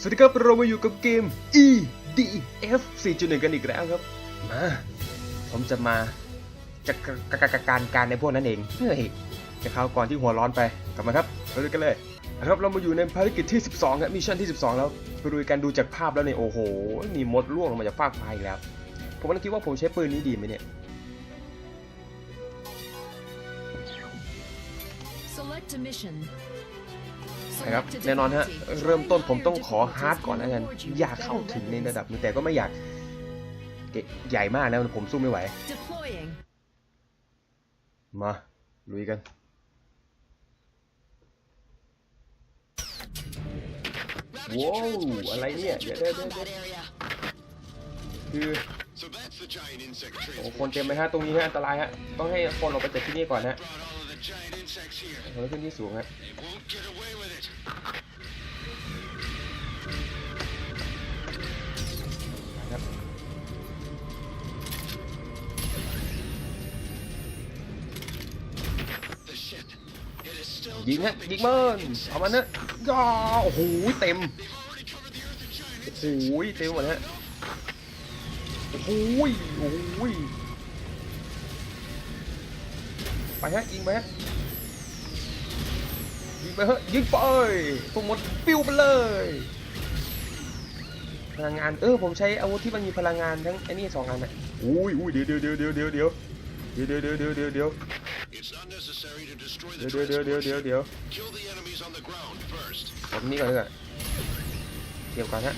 สวัสดีครับเรามาอยู่กับเกม EDF 4.1 กันอีกแล้วครับ มา ผมจะมาจัดการการการในพวกนั้นเองเฮ้ยจะเข้าก่อนที่หัวร้อนไปกลับมาครับไปดูกันเลยนะครับเรามาอยู่ในภารกิจที่ 12ครับมิชชั่นที่ 12 แล้วไปดูกันดูจากภาพแล้วเนี่ยโอ้โห มีมดร่วงลงมาจากฟากฟ้าอีกแล้ว ผมกำลังคิดว่าผมใช้ปืนนี้ดีไหมเนี่ย Select a mission. นะครับ Select a แน่นอนฮะ difficulty. เริ่มต้น Try ผมต้อง higher ขอฮาร์ด difficulties ก่อนแล้วกัน will reward you อยาก with เข้า better ถึงใน weapons. ระดับนี้แต่ก็ไม่อยากเก๋ใหญ่มากนะผมสู้ไม่ไหว Deploying. มาลุยกันว้าวอะไรเนี่ยเดี๋ยวเดี๋ยวเดี๋ยวเดี๋ยวคือ So that's the giant insect โอ้ transport. คนเต็มไหมฮะตรงนี้ฮะอันตรายฮะต้องให้คนออกไปจากที่นี่ก่อนนะ Brought all of the giant insects here. เราขึ้นที่สูงฮะ They won't get away with it. ครับ The ship. It is still ยิงฮะ dropping ยิงมัน giant เอา insects. มันนะย่าโอ้โหเต็ม They've already covered the earth in giant โอ้ insects. โหเต็มหมดฮะโอ้โหโอ้โห ไปฮะยิงไปฮะยิงไปฮะยิงไปพวกมดปิ้วไปเลย พลังงานเออผมใช้อาวุธที่มันมีพลังงานทั้งไอ้นี่สองอันอะอุ้ยอุ้ยเดี๋ยวเดี๋ยวเดี๋ยวเดี๋ยวเดี๋ยวเดี๋ยวเดี๋ยวเดี๋ยวเดี๋ยวเดี๋ยวเดี๋ยว It's not necessary to destroy เดี๋ the ยวเดี๋ยวเดี๋ยวเดี๋ยว transport เดี๋ยว ship. Kill the enemies on the ground first. ผมนี่ก่อนดีกว่าเก็บก่อนฮะ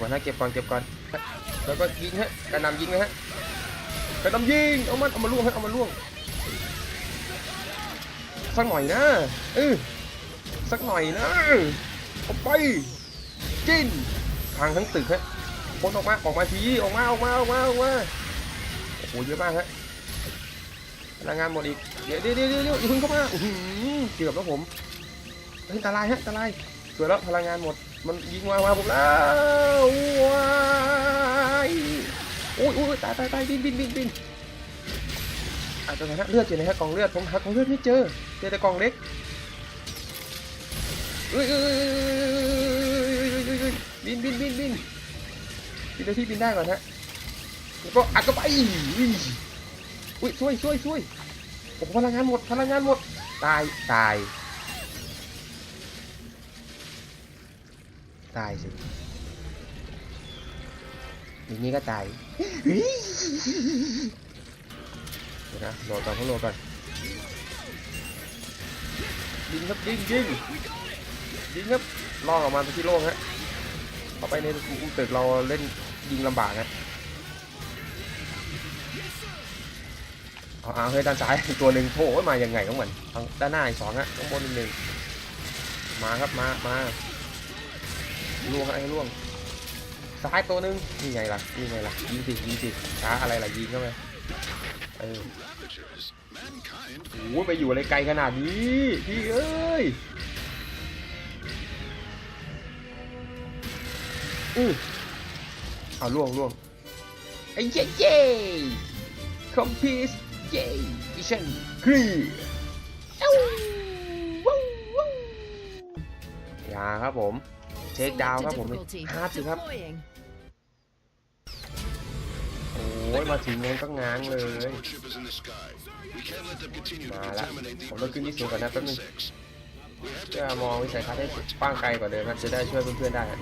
ก่อนฮะเก็บก่อนเก็บก่อนแล้วก็ยิงฮะกระนำยิงนะฮะกระนำยิงเอามันเอามาล่วงฮะเอามาล่วงสักหน่อยนะเออสักหน่อยนะเอาไปกินพังทั้งตึกฮะคนออกมาออกมาทีออกมาออกมาออกมาออกมาโอ้โหเยอะมากฮะพลังงานหมดอีกเดี๋ยวเดี๋ยวเดี๋ยวเดี๋ยวอย่าเพิ่งเข้ามาเกือบแล้วผมอันตรายฮะอันตรายสวยแล้วพลังงานหมด มันยิงมามาผมแล้วว้ายโอ้ยโอ้ยตายตายตายบินบินบินบินอาจจะหาเลือดอยู่นะฮะกองเลือดผมหากองเลือดไม่เจอเจอแต่กล่องเล็กเอ้ยบินบินบินบินบินไปที่บินได้ก่อนฮะแล้วก็อัดเข้าไปอุ้ยช่วยช่วยช่วยโอ้พลังงานหมดพลังงานหมดตายตาย ตายสิอย่างนี้ก็ตายเดี๋ยวนะโหลดก่อนเขาโหลดก่อนยิงครับยิงยิงยิงครับล่อออกมาที่โล่งฮะเข้าไปในตึกเราเล่นยิงลำบากฮะเอาเอาเฮ้ยด้านซ้ายตัวหนึ่งโถมายังไงของมันด้านหน้าอีกสองฮะข้างบนอีกหนึ่งมาครับมามา ล่วงอะไรล่วงซ้ายตัวหนึ่งนี่ไงล่ะนี่ไงล่ะยิงสิยิงสิช้าอะไรล่ะยิงเข้าไปเออ Amateurs. Mankind โอ้ยไปอยู่อะไรไกลขนาดนี้พี่เอ้ยอือเอาล่วงล่วงไอ้เย้เย้คอมพิวเย้มิชชั่นครียาครับผมเช็คดาว Select ครับ a ผม difficulty. ฮาร์ดสิครับ Deploying. โอ้ยมาถึงนั้นก็ง้างเลย transport ship is in the sky. We can't let them continue to มาละ contaminate the ผม earth ต้องขึ้น with ที่สูงก่อนนะ giant แป๊บนึง insects. We have เพื่อ to มองวิสัยทัศน์ให้กว้างไกลกว่าเดิมครับจะได้ช่วยเพื่อนๆได้ฮะ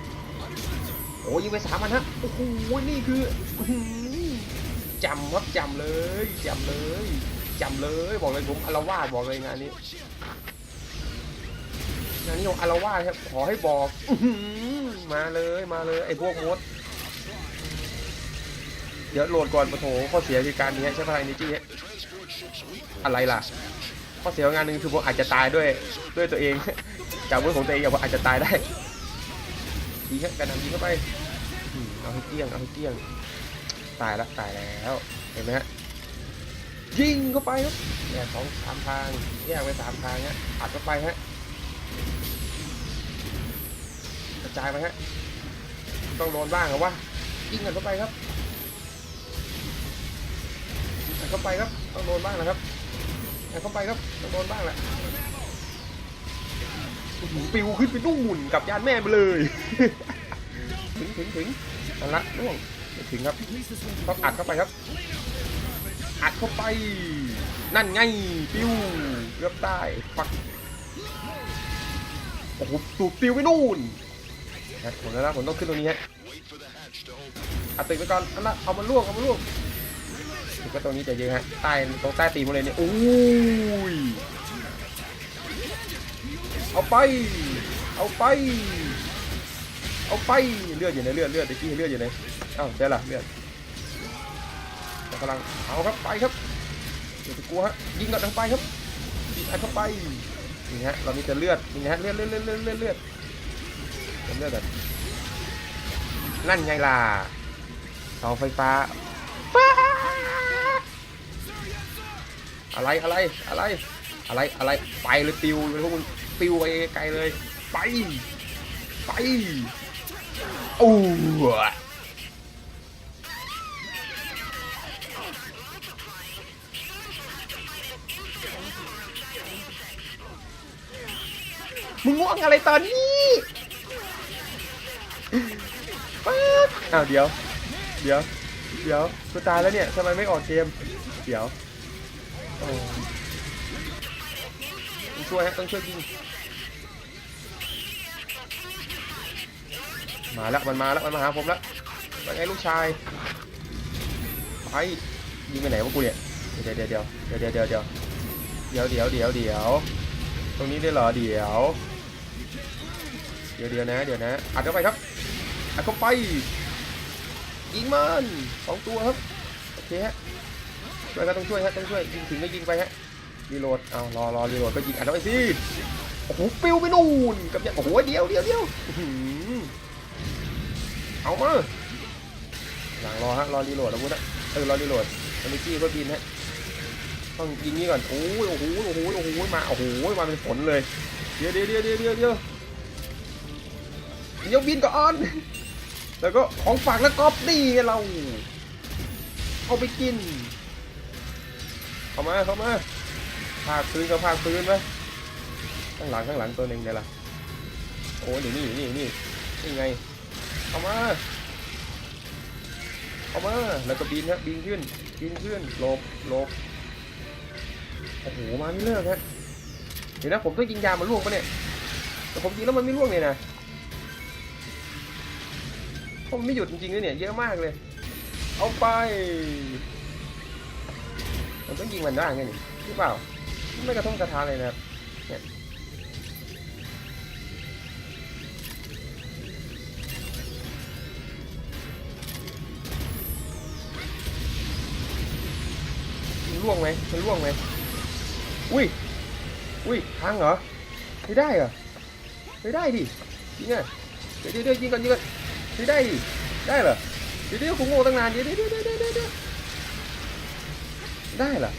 โอ้ยิงไปสามพันฮะโอ้โหนี่คืออื้อหือจำครับจำเลยจำเลยจำเลยบอกเลยผมอารวาสบอกเลยงานนี้ งานนี้ผมอารวาสครับ ขอให้บอกมาเลยมาเลย ไอ้พวกมด เดี๋ยวโหลดก่อนปะโถข้อเสียคือการนี้ใช้พลังนิจี้อะไรล่ะ ข้อเสียงานหนึ่งคือผมอาจจะตายด้วยด้วยตัวเอง จากมือของตัวเองอะผมอาจจะตายได้ยิงฮะกระนำยิงเข้าไปเอาให้เกี้ยงเอาให้เกี้ยง ตายละตายแล้วเห็นไหมฮะยิงเข้าไปครับแยกสองสามทางแยกไปสามทางฮะอัดเข้าไปฮะก ระจายไปฮะ ต้องโดนบ้างเหรอวะยิงกันเข้าไปครับยิงกันเข้าไปครับ ต้องโดนบ้างนะครับเอาเข้าไปครับ ต้องโดนบ้างแหละหือปิวขึ้นไปนู่นกับยานแม่ไปเลย ถึงถึงถึงนั่นละล่วงถึงครับ ต้องอัดเข้าไปครับ อัดเข้าไป นั่นไง ปิวเกือบได้ปักโอ้โหตูดปิวไปนู่น นะผมแล้วนะผมต้องขึ้นตรงนี้ฮะอัดติดไปก่อนอันละเอามาล่วงเอามาล่วงถือว่าตรงนี้จะเยอะฮะใต้ตรงใต้ตีนมเลยเนี่ยโอ้ยเอาไป เอาไป เอาไปเลือดอยู่ในเลือดเลือดตะกี้เลือดอยู่ในอ้าวเจ๊ล่ะเลือดกำลังเอาครับไปครับเดี๋ยวจะกลัวฮะยิงก่อนเอาไปครับยิงอัดเข้าไปนี่ฮะเรามีแต่เลือดนี่ฮะเลือดเลือดเลือดเลือดเลือด เลือดเลือดกันนั่นไงล่ะเสาไฟฟ้าอะไรอะไรอะไรอะไรอะไรไปเลยปิวเลยพวกมึงปิวไปไกลเลย ไป ไปโอ้มึงง่วงอะไรตอนนี้ อ้าวเดี๋ยว เดี๋ยว เดี๋ยวกูตายแล้วเนี่ยทำไมไม่ออกเกม เดี๋ยวโอ้ต้องช่วยฮะต้องช่วยยิงมาแล้วมันมาแล้วมันมาหาผมแล้วว่าไงลูกชายไปยิงไปไหนวะกูเนี่ยเดี๋ยวเดี๋ยวเดี๋ยวเดี๋ยวเดี๋ยวเดี๋ยวเดี๋ยวเดี๋ยวเดี๋ยวเดี๋ยวตรงนี้ได้เหรอเดี๋ยวเดี๋ยวเดี๋ยวนะเดี๋ยวนะอัดเข้าไปครับอัดเข้าไป ยิงมันสองตัวครับโอเคฮะช่วยครับต้องช่วยฮะต้องช่วยยิงถึงก็ยิงไปฮะรีโหลดเอารอรอรีโหลดก็ยิงอัดเข้าไปสิโอ้โหปิวไปนู่นกับเนี่ยโอ้โหเดียวเดียวเดียวเอามาหลังรอฮะรอรีโหลดอาวุธนะเออรอรีโหลดมันมีจี้เพื่อบินฮะต้องยิงนี้ก่อนโอ้ยโอ้โหโอ้โหโอ้โหมาโอ้โหมาเป็นฝนเลยเดียวเดี๋ยวเดี๋ยวเดี๋ยวเดี๋ยวเดี๋ยวเดี๋ยวบินก่อน แล้วก็ของฝากแล้วก๊อปนี่ไงเราเอาไปกิน เข้ามาเข้ามาพากปืนก็พากปืนไหมข้างหลังข้างหลังตัวหนึ่งเดี๋ยวล่ะโอ้ยอยู่นี่นี่นี่นี่ไงเอามาเอามาแล้วก็บินฮะบินขึ้นบินขึ้นหลบหลบโอ้โหมาไม่เลิกฮะเดี๋ยวนะผมต้องยิงยามันล่วงปะเนี่ยแต่ผมยิงแล้วมันไม่ล่วงเลยนะ ผมไม่หยุดจริงๆเลยเนี่ย เยอะมากเลย เอาไป มันต้องยิงมันได้ไงนี่หรือเปล่า ไม่กระทงกระทาเลยนะครับเนี่ยมันล่วงไหมมันล่วงไหมอุ้ย อุ้ยทางเหรอไม่ได้เหรอไม่ได้ดิยิงอะเดี๋ยวเดี๋ยวเดี๋ยวยิงก่อนยิงก่อน ไม่ได้ดิได้เหรอเดี๋ยวเดี๋ยวผมโง่ตั้งนานเดี๋ยวเดี๋ยวเดี๋ยวเดี๋ยวได้เหรอ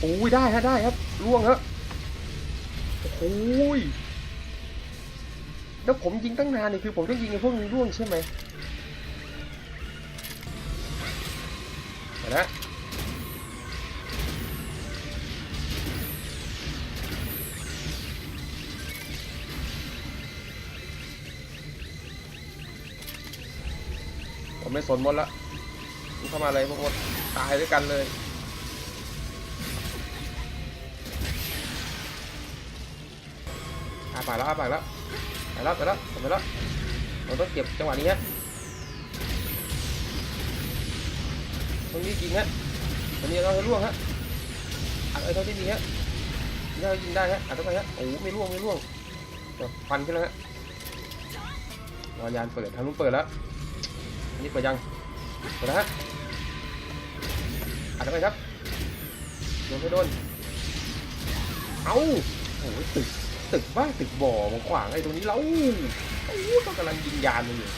โอ้ยได้ฮะได้ครับล่วงครับโอ้ยแล้วผมยิงตั้งนานนี่คือผมต้องยิงไอ้พวกนี้ล่วงใช่ไหมนะ นหมดละมึงเข้ามาเลยพวกมดตายด้วยกันเลยอาปากแล้วอาปากแล้วไปแล้วไปแล้วไปแล้วเราต้องเก็บจังหวะนี้ฮะตรงนี้ยิงฮะตรงนี้เราให้ล่วงฮะอัดไอ้เท่าที่มีฮะยิงได้ยิงได้ฮะอัดเข้าไปฮะโอ้ไม่ล่วงไม่ล่วงเดี๋ยวฟันขึ้นแล้วฮะรอยานเปิดทางนู้นเปิดแล้ว อันนี้เปิดยังเปิดแล้วฮะอัดเข้าไปครับโดนไม่โดน เอาโอ้ยตึก ตึกบ้านตึกบ่อมาขวางไอ้ตรงนี้เราโอ้โหก็กำลังยิงยานมันอยู่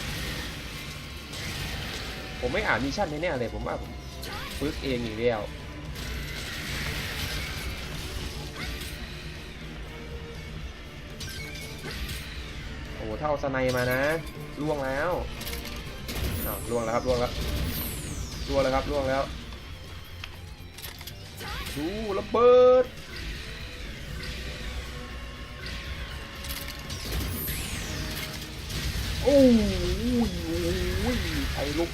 ผมไม่อ่านมิชชั่นแน่ๆเลยผมว่าผมฝึกเองอยู่แล้วโอ้โหถ้าเอาสไนมานะล่วงแล้วาวล่วงแล้วครับล่วงแล้วล่วงแล้วครับล่วงแล้วดูระเบิดโอ้ยโอ้ยไอ้ลุก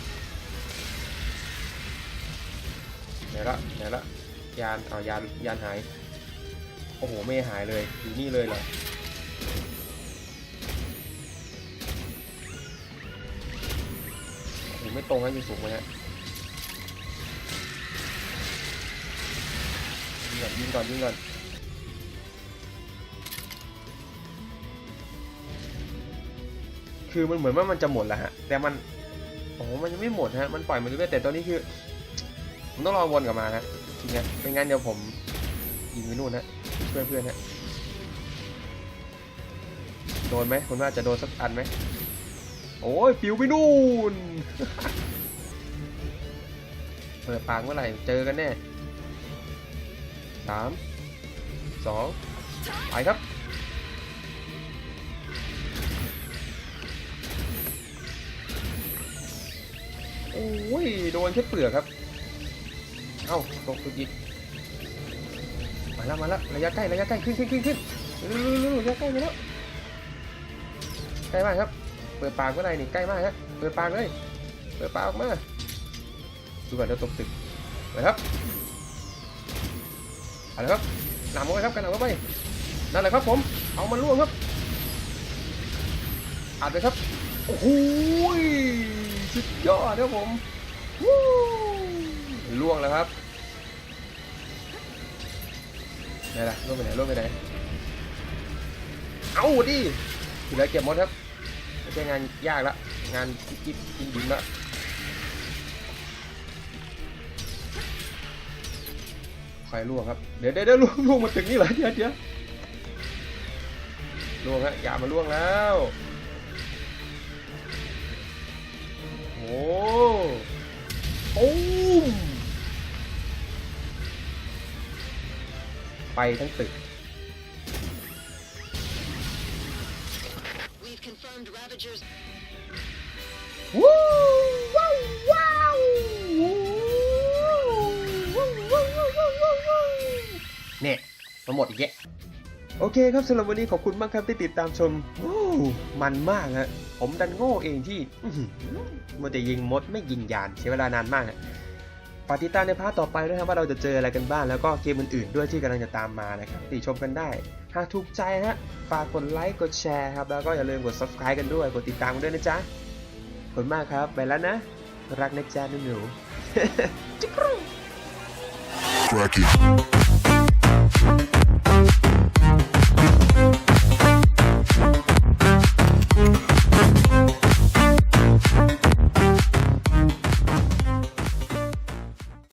ไหนละไหนละยานเอายานยานหาย โอ้โหไม่หายเลยอยู่นี่เลยเหรอ ไม่ตรงนะอยู่สูงไหมฮะยิงก่อนยิงก่อนยิงก่อนคือมันเหมือนว่ามันจะหมดแล้วฮะ แต่มัน โอ้มันยังไม่หมดฮะ มันปล่อยมาเรื่อยแต่ตอนนี้คือผมต้องรอวนกลับมาฮะทีนี้ยไม่งั้นเดี๋ยวผมยิงไปนู่นฮะเพื่อนเพื่อนฮะ โดนไหมคุณว่าจะโดนสักอันไหม โอ้ยปิวไปนู่น เปิดปากเมื่อไหร่ เจอกันแน่สามสองไปครับ โอ้ย โดนแค่เปลือกครับ เอ้า ตกตุกอีกมาแล้ว มาแล้ว ระยะใกล้ ระยะใกล้ ขึ้นขึ้นขึ้นขึ้นเร็วๆๆๆระยะใกล้มาแล้ว ใกล้มากครับ เปิดปากเมื่อไรนี่ใกล้มากฮะเปิดปากเลย เปิดปากออกมาดูก่อนเดี๋ยวตกตึกไปครับอาเลยครับหนำเข้าไปครับกันหนำเข้าไปนั่นแหละครับผม เอามันล่วงครับอัดเลยครับโอ้โหสุดยอดครับผมวู้ล่วงแล้วครับไหนล่ะล่วงไปไหนล่วงไปไหนเอาดิเหลือเก็บหมดครับ ไม่ใช่งานยากละ งานกิ๊บกินดินละคอยล่วงครับ เดี๋ยวเดี๋ยวล่วงล่วงมาถึงนี่เหรอเดี๋ยวเดี๋ยวล่วงฮะอย่ามาล่วงแล้วโอ้ตูมไปทั้งตึก armed Ravagers. วู้ว้าวว้าววู้ว้าวว้าวว้าวว้าวว้าวว้าวเนี่ยมาหมดอีกแยะโอเคครับสำหรับวันนี้ขอบคุณมากครับที่ติดตามชมมันมากฮะผมดันโง่เองที่อื้อหือมัวแต่ยิงมดไม่ยิงยานเสียเวลานานมากฮะฝากติดตามในพาร์ทต่อไปด้วยครับว่าเราจะเจออะไรกันบ้างแล้วก็เกมอื่นๆด้วยที่กำลังจะตามมานะครับติชมกันได้หากถูกใจฮะฝากกดไลค์กดแชร์ครับ แล้วก็อย่าลืมกด subscribe กันด้วย กดติดตามกันด้วยนะจ๊ะขอบคุณมากครับ ไปแล้วนะ รักนะจ๊ะหนูๆ Crack it.